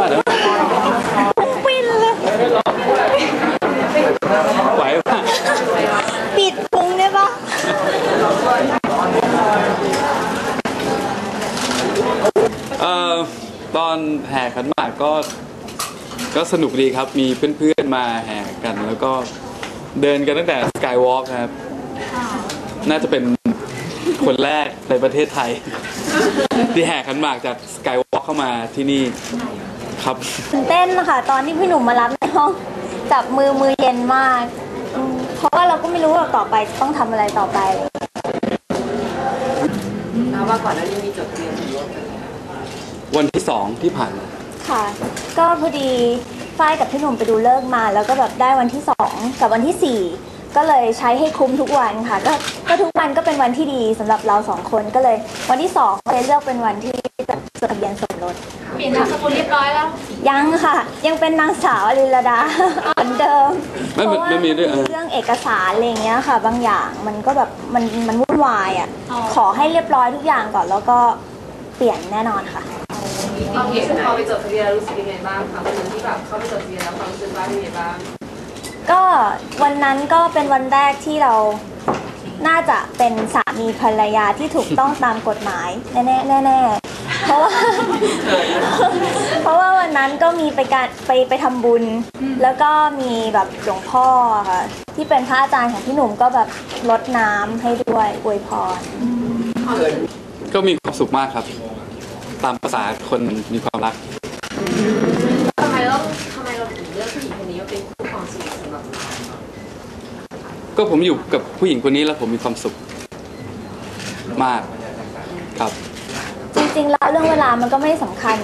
ป่ะเดี๋ยวปินเลย ไหวป่ะปิดพุงได้ปะเอ่อตอนแห่ขันหมากก็ ก็สนุกดีครับ มีเพื่อนๆมาแห่กัน แล้วก็เดินกันตั้งแต่สกายวอล์กครับ น่าจะเป็นคนแรกในประเทศไทย ที่แห่ขันหมากจากสกายวอล์กเข้ามาที่นี่ ครับตื่นเต้นค่ะตอนที่พี่หนุ่มมารับในห้องจับมือมือเย็นมากอืมเพราะว่าเราก็ไม่รู้ว่าต่อไปจะต้องทำอะไรต่อไป ทราบว่าก่อนหน้านี้มีจดทะเบียนสมรสกันวันที่สองที่ผ่านมาค่ะ ก็พอดีฝ้ายกับพี่หนุ่มไปดูเลิกษ์มา แล้วก็แบบได้วันที่สองกับวันที่สี่ก็เลยใช้ให้คุ้มทุกวันค่ะก็ก็ทุกวันก็เป็นวันที่ดีสำหรับเราสองคนก็เลย วันที่สองเลยเลือกเป็นวันที่จะจด ทะเบียนสมรสเปลี่ยนนามสกุลเรียบร้อยแล้วยังค่ะ ยังเป็นนางสาวอลิลดาเหมือนเดิมไม่เพมันราะว่ามันมีด้วยเออเรื่องเอกสารอะไรอย่างเงี้ยค่ะ บางอย่างมันก็แบบมันมันวุ่นวายอะอ๋อขอให้เรียบร้อยทุกอย่างก่อนแล้วก็เปลี่ยนแน่นอนค่ะเราเห็นพอไปจดทะเบียนแล้วรู้สึกยังไงบ้างคะวันนั้นที่แบบเข้าไปจดทะเบียนแล้วความรู้สึกว่าเป็นยังไงบ้าง ก็วันนั้นก็เป็นวันแรกที่เราน่าจะเป็นสามีภรรยาที่ถูกต้องตามกฎหมาย แน่ๆแน่ๆ เพราะว่า เพราะว่าวันนั้นก็มีไปการไปไปทำบุญ แล้วก็มีแบบหลวงพ่อค่ะ ที่เป็นพระอาจารย์ของพี่หนุ่มก็แบบรดน้ำให้ด้วยอวยพร ก็มีความสุขมากครับ ตามภาษาคนมีความรัก ทำไมเราทำไมเราถึงเลือกผู้หญิงคนนี้ว่าเป็นคู่ครองชีวิตสำหรับเราก็ผมอยู่กับผู้หญิงคนนี้แล้วผมมีความสุข มากครับ จริงๆ แล้ว เรื่องเวลามันก็ไม่สำคัญ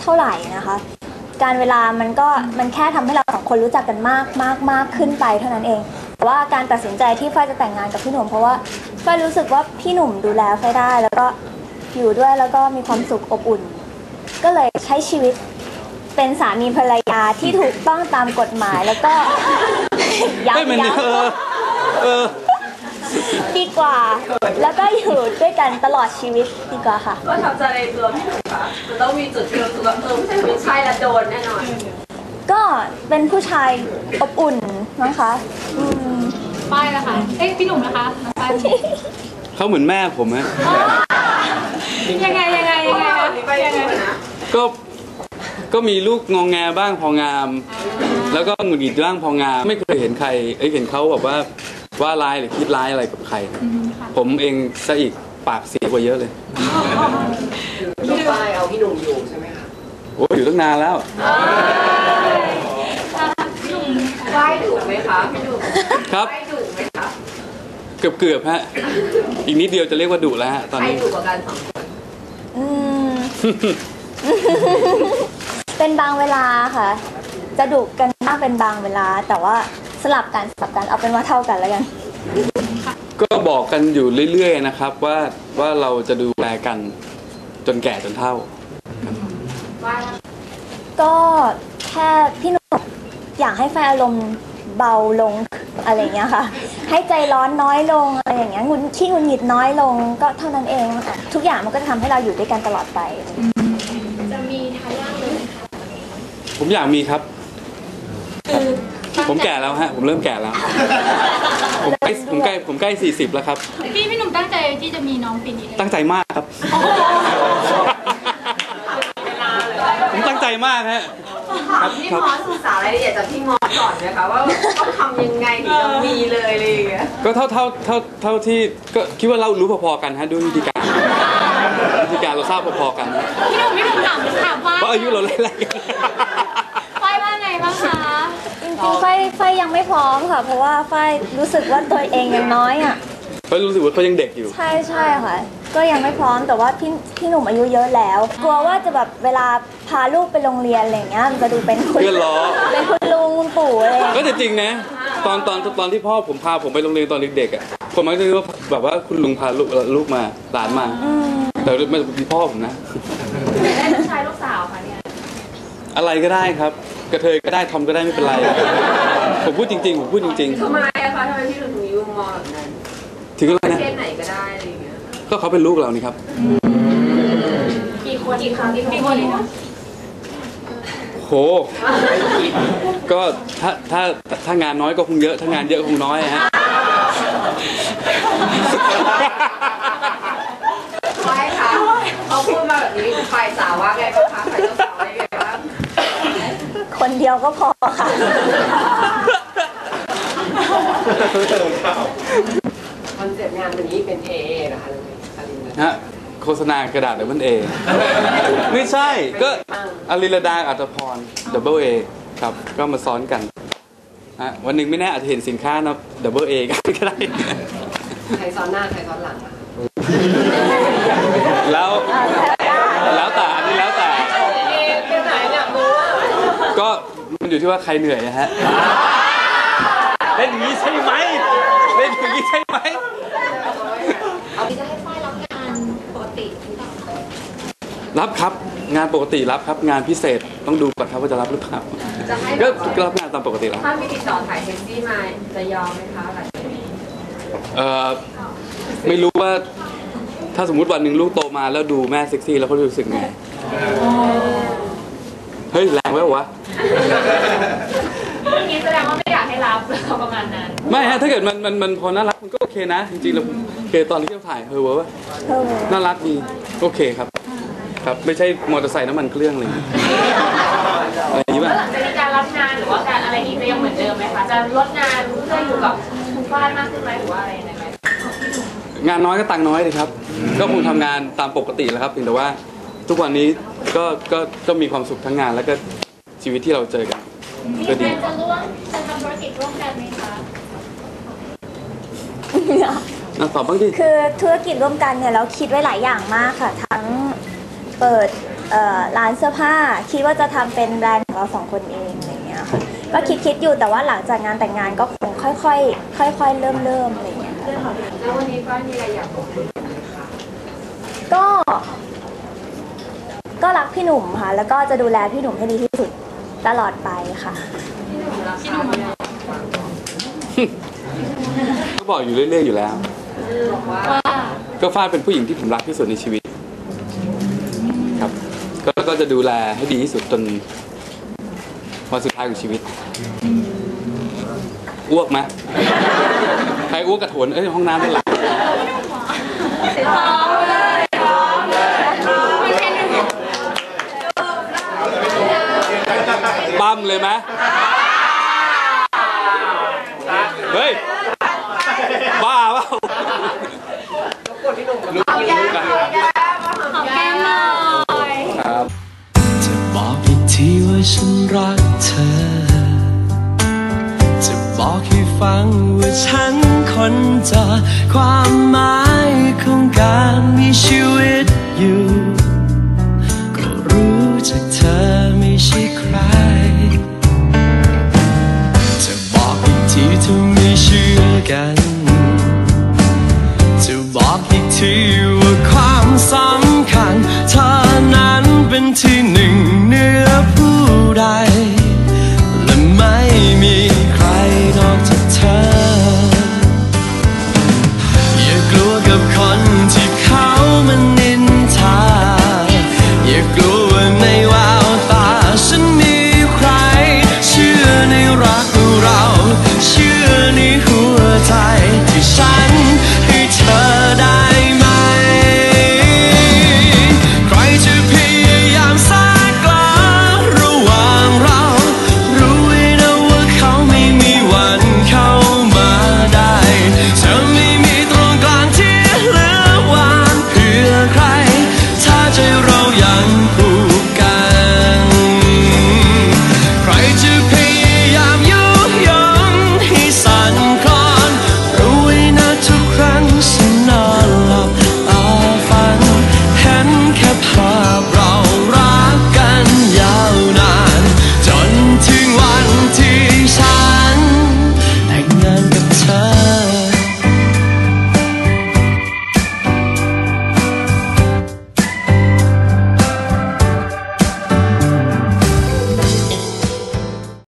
เท่าไหร่นะคะ การเวลามันก็มันแค่ทำให้เราสองคนรู้จักกันมากมากมากขึ้นไปเท่านั้นเองแต่ว่าการตัดสินใจที่ฝ้ายจะแต่งงานกับพี่หนุ่มเพราะว่าฝ้ายรู้สึกว่าพี่หนุ่มดูแลฝ้ายได้ แล้วก็อยู่ด้วยแล้วก็มีความสุขอบอุ่น ก็เลยใช้ชีวิตเป็นสามีภรรยาที่ถูกต้องตามกฎหมายแล้วก็เฮ้ยมันย้ำเออ กว่า แล้วก็อยู่ด้วยกันตลอดชีวิตดีกว่าค่ะ ก็ทำใจในตัวพี่หนุ่มค่ะมันต้องมีจุดที่เรารู้สึกว่าเออไม่ใช่ไม่ใช่และโดนแน่นอนก็เป็นผู้ชายอบอุ่นนะคะอืมป้ายนะคะ เอ้ยพี่หนุ่มนะคะน้องป้ายเขาเหมือนแม่ผมฮะยังไงยังไงยังไงวันนี้ไปยังไงนะก็ก็มีลูกงองแงบ้างพองาม แล้วก็หงุดหงิดบ้างพองาม ไม่เคยเห็นใครเอ้ยเห็นเขาแบบว่า ว่าร้ายหรือคิดร้ายอะไรกับใครผมเองซะอีกปากเสียกว่าเยอะเลยน้องป้ายเอาพี่หนุ่มอยู่ใช่ไหมคะโอ้ยอยู่ตั้งนานแล้วป้ายดุไหมคะพี่หนุ่มครับป้ายดุไหมคะเกือบเกือบๆฮะอีกนิดเดียวจะเรียกว่าดุแล้วฮะตอนใครนี้ ดุกว่ากันสองคนอืม เป็นบางเวลาค่ะ จะดุกันมากเป็นบางเวลา แต่ว่า สลับกันสลับกันเอาเป็นว่าเท่ากันแล้วกัน ก็บอกกันอยู่เรื่อยๆนะครับ ว่าว่าเราจะดูแลกันจนแก่จนเฒ่าป้ายก็แค่พี่หนุ่มอยากให้แฟนอารมณ์เบาลงอะไรอย่างเงี้ยค่ะ ให้ใจร้อนน้อยลงอะไรอย่างเงี้ยหงุนขี้หงุนหงิดน้อยลงก็เท่านั้นเองค่ะทุกอย่างมันก็จะทำให้เราอยู่ด้วยกันตลอดไป จะมีทายาทเลยค่ะผมอยากมีครับ ผมแก่แล้วฮะ ผมเริ่มแก่แล้ว ผมใกล้ผมใกล้ผมใกล้สี่สิบแล้วครับ พี่พี่หนุ่มตั้งใจที่จะมีน้องปีนี้เลยตั้งใจมากครับ ผมตั้งใจมากฮะถามพี่มอสศึกษารายละเอียดจากพี่มอสก่อนนะคะว่าต้องทำยังไงถึงจะมีเลยอะไรอย่างเงี้ยก็เท่าเท่าเท่าเท่าที่ก็คิดว่าเรารู้พอๆกันฮะด้วยวิธีการวิธีการเราทราบพอๆกันฮะพี่หนุ่มพี่หนุ่มถามถามว่าเพราะอายุเราไล่ๆกันป้ายว่าไงบ้างคะจ ริงๆไฟไฟยังไม่พร้อมค่ะ เพราะว่าไฟรู้สึกว่าตัวเองยังน้อยอะเพราะรู้สึกว่าเขายังเด็กอยู่ ใช่ใช่ค่ะ ก็ยังไม่พร้อมแต่ว่าพี่พี่หนุ่มอายุเยอะแล้ว กลัวว่าจะแบบเวลาพาลูกไปโรงเรียนอะไรอย่างเงี้ยมันจะดูเป็นคุณเพื่อนล้อ เป็นคุณลุงคุณปู่อะไรอย่างก็เงี้ยจะจริงนะ ตอนตอนตอนที่พ่อผมพาผมไปโรงเรียนตอนเด็กๆอะคนมักจะคิดว่าแบบว่าคุณลุงพาลูกลูกมาหลานมาอืมแต่ไม่มีพ่อผมนะ ได้ลูกชายลูกสาวค่ะเนี่ยอะไรก็ได้ครับ กระเทยก็ได้ทอมก็ได้ไม่เป็นไร ผมพูดจริงๆผมพูดจริง ทำไมอะคะทำไมพี่หนุ่มถึงมีมุมมองแบบนั้นๆ ถึงอะไรประนะ เทศไหนก็ได้อะไรอย่างเงี้ยก็เขาเป็นลูกเรานี่ครับ กี่คคนอีกครั้งที่เขาคนโห ก็ถ้าถ้าถ้างานน้อยก็คงเยอะ ถ้างานเยอะคงน้อยฮะ ใช่ค่ะเขาพูดมาแบบนี้ฝ่ายสาวว่าไงบ้างคะฝ่ายเจ้าสาวว่าไงบ้าง คนเดียว ก็พอค่ะ คอนเซ็ปต์งานวันนี้เป็น AA นะคะเลยอลินนะฮะโฆษณากระดาษดับเบิลเอไม่ใช่ก็อลิลดาอัตพรดับเบิลเอครับ ก็มาซ้อนกันฮะวันหนึ่งไม่แน่อาจจะเห็นสินค้านะดับเบิลเอกันก็ได้ ใครซ้อนหน้า ใครซ้อนหลังอะแล้วแล้วแต่อันนี้แล้วแต่ เอ๊ะเป็นไหนเนี่ยรู้ว่า ก็มันอยู่ที่ว่าใครเหนื่อยนะฮะเล่นอย่างนี้ใช่ไหมเล่นอย่างนี้ใช่ไหมจะให้ฝ้ายรับงานปกติหรือเปล่าคะรับครับงานปกติรับครับ งานพิเศษต้องดูก่อนครับว่าจะรับหรือเปล่าจะให้ก็แบบก็รับงานตามปกติแล้วถ้ามีติดต่อถ่ายเซ็กซี่มาจะยอมไหมคะหลังจากนี้เออไม่รู้ว่า ถ้าสมมุติวันหนึ่งลูกโตมาแล้วดูแม่เซ็กซี่แล้วเขาจะรู้สึกไงเฮ้ยแรงไว้วะเรื่องนี้แสดงว่าไม่อยากให้รับประมาณนั้น ไม่ฮะถ้าเกิดมันมันมันพอน่ารักมันก็โอเคนะ จริงๆเราเคยตอนที่เราถ่ายเฮอร์เวอร์เออน่ารักดีโอเคครับ ครับไม่ใช่มอเตอร์ไซค์น้ำมันเครื่องเลยอะไรอย่างนี้ป่ะหลังจากนี้การรับงานหรือว่าการอะไรนี้จะยังเหมือนเดิมไหมคะจะลดงานเพื่ออยู่กับคุณฝ้ายมากขึ้นไหมหรือว่าอะไรยังไงไหมงานน้อยก็ตังค์น้อยเลยครับ ก็คงทำงานตามปกติแหล้วครับเพียงแต่ว่า ทุกวันนี้ก็ก็ก็มีความสุขทั้งงานแล้วก็ชีวิตที่เราเจอกันมีก็แฟดีนจะร่วมจะทำธุรกิจร่วมกันไหมคะน่าตอบบ้างดิ คือธุรกิจร่วมกันเนี่ยเราคิดไว้หลายอย่างมากค่ะ ทั้งเปิดเอ่อร้านเสื้อผ้า คิดว่าจะทำเป็นแบรนด์ของเราสองคนเองอะไรเงี้ยค่ะก็คิดคิดอยู่แต่ว่าหลังจากงานแต่งงานก็คงค่อยๆค่อย ๆ เริ่มเริ่มอะไรเงี้ยค่ะแล้ววันนี้ฝ้ายมีอะไรอยากบอกคุณไหมคะก็ ก็รักพี่หนุ่มค่ะ แล้วก็จะดูแลพี่หนุ่มให้ดีที่สุดตลอดไปค่ะพี่หนุ่มเนี่ยก็บอกอยู่เรื่อยๆอยู่แล้วบอกว่าว่าก็ฟ้าเป็นผู้หญิงที่ผมรักที่สุดในชีวิต ครับก็ก็จะดูแลให้ดีที่สุดจนวันสุดท้ายของชีวิต อ้วกไหมใครอ้วกกระโถนเอ้ยห้องน้ำด้านหลังไม่ใช่หนึ่ง มเลยไหมเฮ้ย บ้าเปล่าขอแก้มหน่อยครับจะบอกอีกทีว่าฉันรักเธอ จะบอกให้ฟังว่าฉันคนจอความ